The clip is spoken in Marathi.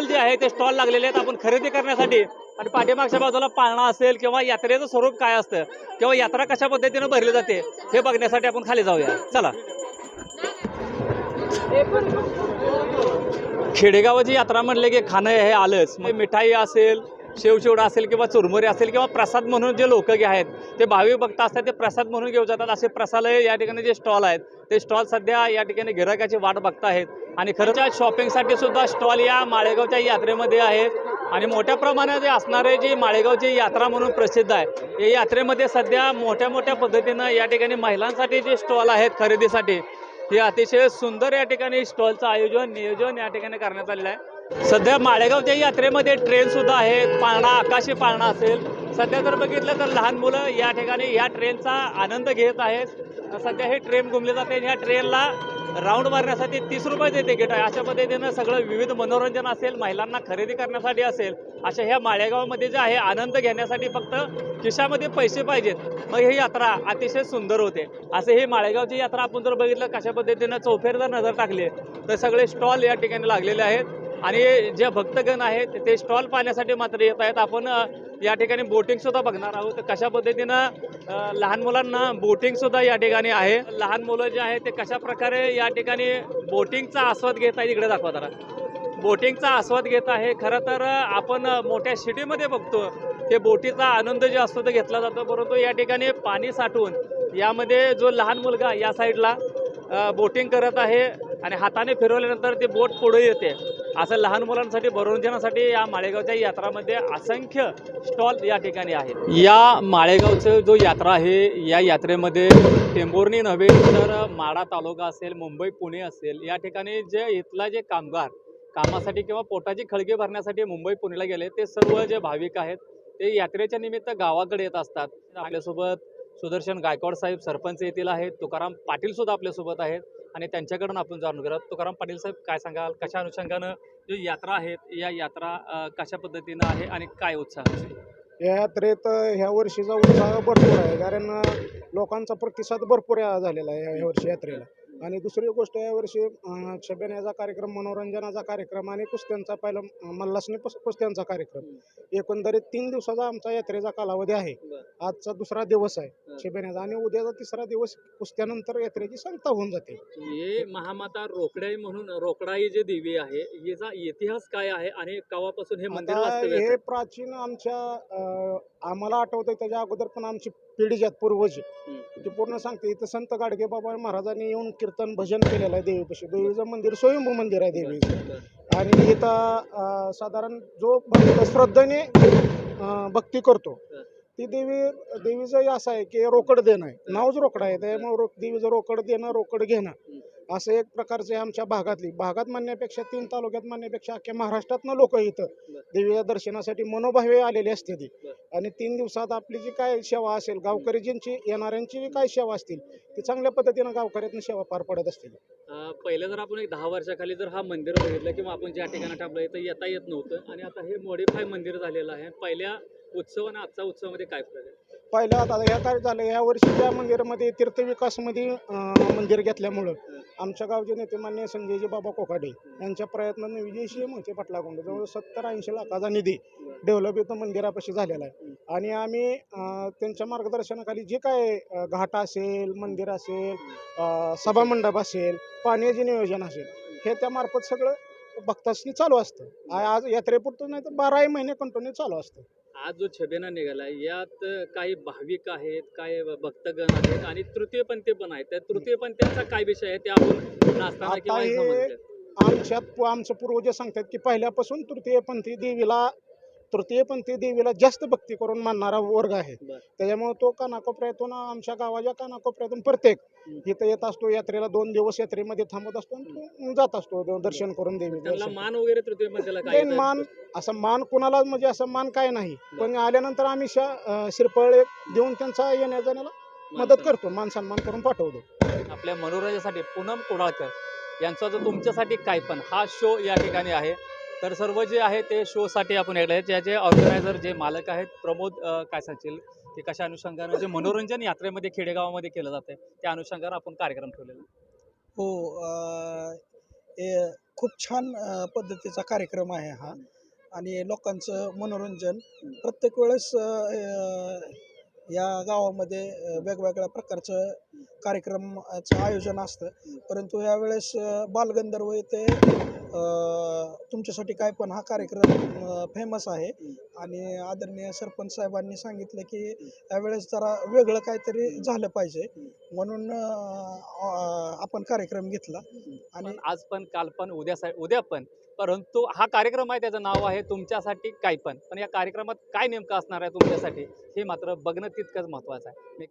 स्टॉल जे आहे ते स्टॉल लागलेले आहेत आपण खरेदी करण्यासाठी. आणि पाठीमागच्या बाजूला पाळणा असेल किंवा यात्रेचं स्वरूप काय असतं किंवा यात्रा कशा पद्धतीनं भरली जाते हे बघण्यासाठी आपण खाली जाऊया. चला. खेडेगावाची यात्रा म्हणले की खाणं हे आलंच. मग मिठाई असेल शेवचिवडा असेल किंवा चुरमुरी असेल किंवा प्रसाद म्हणून जे लोक जे आहेत ते भाविक भक्त असतात ते प्रसाद म्हणून घेऊ जातात. असे प्रसालय या ठिकाणी जे स्टॉल आहेत ते स्टॉल सध्या या ठिकाणी गिरायकाची वाट बघत आहेत आणि खरंच्या शॉपिंगसाठी सुद्धा स्टॉल या माळेगावच्या यात्रेमध्ये आहेत. आणि मोठ्या प्रमाणात असणारे जी माळेगावची यात्रा म्हणून प्रसिद्ध आहे या यात्रेमध्ये सध्या मोठ्या मोठ्या पद्धतीनं या ठिकाणी महिलांसाठी जे स्टॉल आहेत खरेदीसाठी हे अतिशय सुंदर या ठिकाणी स्टॉलचं आयोजन नियोजन या ठिकाणी करण्यात आलेलं आहे. सध्या माळेगावच्या यात्रेमध्ये ट्रेनसुद्धा आहेत पाळणा आकाशी पाळणा असेल. सध्या जर बघितलं तर लहान मुलं या ठिकाणी या ट्रेनचा आनंद घेत आहेत. सध्या हे ट्रेन घुमले जाते आणि या ट्रेनला राऊंड मारण्यासाठी तीस रुपये देते तिकीट आहे. अशा पद्धतीनं सगळं विविध मनोरंजन असेल महिलांना खरेदी करण्यासाठी असेल अशा ह्या माळेगावमध्ये जे आहे आनंद घेण्यासाठी फक्त खिशामध्ये पैसे पाहिजेत. मग ही यात्रा अतिशय सुंदर होते. असं ही माळेगावची यात्रा आपण जर बघितलं कशा पद्धतीनं चौफेर जर नजर टाकली तर सगळे स्टॉल या ठिकाणी लागलेले आहेत. आणि जे भक्तगण आहेत ते स्टॉल पाहण्यासाठी मात्र येत आहेत. आपण या ठिकाणी बोटिंग सुद्धा बघणार आहोत. तर कशा पद्धतीनं लहान मुलांना बोटिंग सुद्धा या ठिकाणी आहे. लहान मुलं जे आहे ते कशा प्रकारे या ठिकाणी बोटिंगचा आस्वाद घेत आहे इकडे दाखवा जरा. बोटिंगचा आस्वाद घेत आहे. खरं तर आपण मोठ्या सिटीमध्ये बघतो ते बोटीचा आनंद जो असतो तो घेतला जातो. परंतु या ठिकाणी पाणी साठवून यामध्ये जो लहान मुलगा या साईडला बोटिंग करत आहे आणि हाताने फिरवल्यानंतर ती बोट पुढे येते. असं लहान मुलांसाठी मनोरंजनासाठी या माळेगावच्या यात्रामध्ये असंख्य स्टॉल या ठिकाणी आहे या माळेगावचं जो यात्रा आहे या यात्रेमध्ये टेंभुर्णी नव्हे तर माडा तालुका असेल मुंबई पुणे असेल या ठिकाणी जे इथला जे कामगार कामासाठी किंवा पोटाची खळगी भरण्यासाठी मुंबई पुणेला गेले ते सर्व जे भाविक आहेत ते यात्रेच्या निमित्त गावाकडे येत असतात. आपल्यासोबत सुदर्शन गायकवाड साहेब सरपंच येथील आहेत तुकाराम पाटील सुद्धा आपल्यासोबत आहेत. आणि त्यांच्याकडून आपण जाणून घेऊया तुकाराम पाटील साहेब काय सांगाल? कशा अनुषंगानं जी यात्रा आहेत या यात्रा कशा पद्धतीनं आहे आणि काय उत्साह या यात्रेत ह्या वर्षीचा उत्साह भरपूर आहे. कारण लोकांचा प्रतिसाद भरपूर या- झालेला आहे ह्या वर्षी यात्रेला. आणि दुसरी गोष्ट यावर्षी अं, छबेण्याचा कार्यक्रम मनोरंजनाचा कार्यक्रम आणि कुस्त्यांचा पहिला कुस- कुस्त्यांचा कार्यक्रम. एकंदरीत तीन दिवसाचा आमचा यात्रेचा कालावधी आहे. आजचा दुसरा दिवस आहे छबेण्याचा आणि उद्याचा तिसरा दिवस कुस्त्यानंतर यात्रेची सांगता होऊन जाते. हे महामाता रोकडाई म्हणून रोकडाई जे देवी आहे याचा इतिहास काय आहे आणि केव्हापासून हे मंदिर हे? प्राचीन आमच्या आम्हाला आठवतंय त्याच्या अगोदर पण आमची पिढी ज्यात पूर्वज. ते पूर्ण सांगते इथं संत गाडगे बाबा महाराजांनी येऊन कीर्तन भजन केलेलं आहे देवीपाशी. देवीचं मंदिर स्वयंभू मंदिर आहे देवीचं. आणि इथं अं, साधारण जो भक्त श्रद्धेने अं, भक्ती करतो ती देवी देवीचं असं आहे की रोकड देणं आहे. नावच रोकड आहे त्यामुळे रो देवीचं रोकड देणं रोकड घेणं. असं एक प्रकारचे आमच्या भागातली. भागात म्हणण्यापेक्षा तीन तालुक्यात म्हणण्यापेक्षा अख्ख्या महाराष्ट्रातनं लोक इथं देवीच्या दर्शनासाठी मनोभावे आलेली असते ती. आणि तीन दिवसात आपली जी काय सेवा असेल गावकरी ज्यांची येणाऱ्यांची जी काय सेवा असतील ती चांगल्या पद्धतीनं गावकऱ्यातून सेवा पार पडत असतील पहिलं जर आपण एक दहा वर्षाखाली जर हा मंदिर बघितलं किंवा आपण ज्या ठिकाणी थांबलं तर येता येत नव्हतं. आणि आता हे मॉडिफाय मंदिर झालेलं आहे. पहिल्या उत्सव आणि आजच्या उत्सवामध्ये काय फरक आहे? पहिलं आता ह्या काय झालं ह्या वर्षी त्या मंदिरामध्ये तीर्थविकासमध्ये मंदिर घेतल्यामुळं आमच्या गावचे नेते मान्य संजयजी बाबा कोकाडे यांच्या प्रयत्नाने विजयशी मोहिते पाटलाकडून जवळ सत्तर ऐंशी लाखाचा निधी डेव्हलप इथं मंदिरापाशी झालेला आहे. आणि आम्ही त्यांच्या मार्गदर्शनाखाली जे काय घाट असेल मंदिर असेल सभामंडप असेल पाण्याचे नियोजन असेल हे त्यामार्फत सगळं भक्तासनी चालू असतं. आज यात्रेपुरतं नाही तर बाराही महिने कंटिन्यू चालू असतं. आज जो छबेना निघालाय यात काही भाविक आहेत काय भक्तगण आहेत आणि तृतीयपंथी पण आहेत त्या तृतीयपंथीचा काय विषय आहे ते आपण नाचताना आता किंवा हे. आमच्यात आमचं पूर्वज सांगतात की पहिल्यापासून तृतीयपंथी देवीला तृतीयपंथी देवीला जास्त भक्ती करून मानणारा वर्ग आहे. त्याच्यामुळे तो कानाकोपऱ्यातून आमच्या गावाच्या कानाकोपऱ्यातून प्रत्येक. इथं येत असतो यात्रेला दोन दिवस यात्रेमध्ये थांबत असतो आणि जात असतो दर्शन करून देवी मान वगैरे? मान असं मान कुणाला म्हणजे असं मान काय नाही पण आल्यानंतर आम्ही शा- अं, श्रीफळ एक देऊन त्यांचा येण्या जाण्याला मदत करतो मान सन्मान करून पाठवतो आपल्या मनोरंजनासाठी पूनम कोडाळकर यांचा जो तुमच्यासाठी काय पण हा शो या ठिकाणी आहे तर सर्व जे आहे ते शोसाठी आपण येत आहेत ज्याचे ऑर्गनायझर जे मालक आहेत प्रमोद काय सांगतील की कशा अनुषंगानं जे मनोरंजन यात्रेमध्ये खेडेगावामध्ये केलं जातं त्या अनुषंगानं आपण कार्यक्रम ठेवलेला. हो हे खूप छान पद्धतीचा कार्यक्रम आहे हा. आणि लोकांचं मनोरंजन प्रत्येक वेळेस या गावामध्ये वेगवेगळ्या प्रकारचं कार्यक्रमाचं आयोजन असतं. परंतु यावेळेस बालगंधर्व येथे तुमच्यासाठी काय पण हा कार्यक्रम फेमस आहे. आणि आदरणीय सरपंच साहेबांनी सांगितलं की यावेळेस जरा वेगळं काहीतरी झालं पाहिजे. म्हणून आपण कार्यक्रम घेतला. आणि आज पण काल पण उद्या उद्या पण. परंतु हा कार्यक्रम आहे त्याचं नाव आहे तुमच्यासाठी काय पण. पण या कार्यक्रमात काय नेमकं असणार आहे तुमच्यासाठी हे मात्र बघणं तितकंच महत्वाचं आहे.